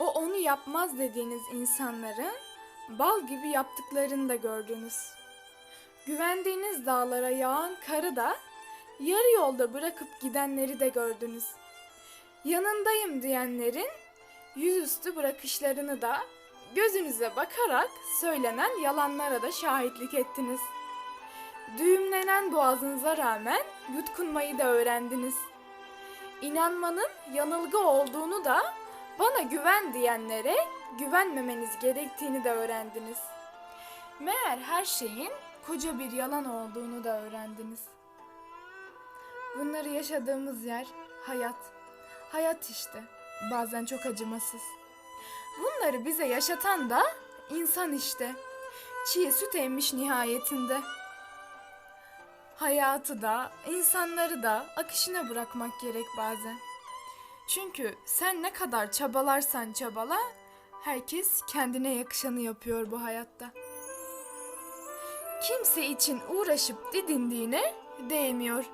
O onu yapmaz dediğiniz insanların bal gibi yaptıklarını da gördünüz. Güvendiğiniz dağlara yağan karı da yarı yolda bırakıp gidenleri de gördünüz. Yanındayım diyenlerin yüzüstü bırakışlarını da gözünüze bakarak söylenen yalanlara da şahitlik ettiniz. Düğümlenen boğazınıza rağmen yutkunmayı da öğrendiniz. İnanmanın yanılgı olduğunu da bana güven diyenlere güvenmemeniz gerektiğini de öğrendiniz. Meğer her şeyin koca bir yalan olduğunu da öğrendiniz. Bunları yaşadığımız yer hayat. Hayat işte. Bazen çok acımasız. Bunları bize yaşatan da insan işte. Çiğ süt emmiş nihayetinde. Hayatı da, insanları da akışına bırakmak gerek bazen. Çünkü sen ne kadar çabalarsan çabala, herkes kendine yakışanı yapıyor bu hayatta. Kimse için uğraşıp didindiğine değmiyor.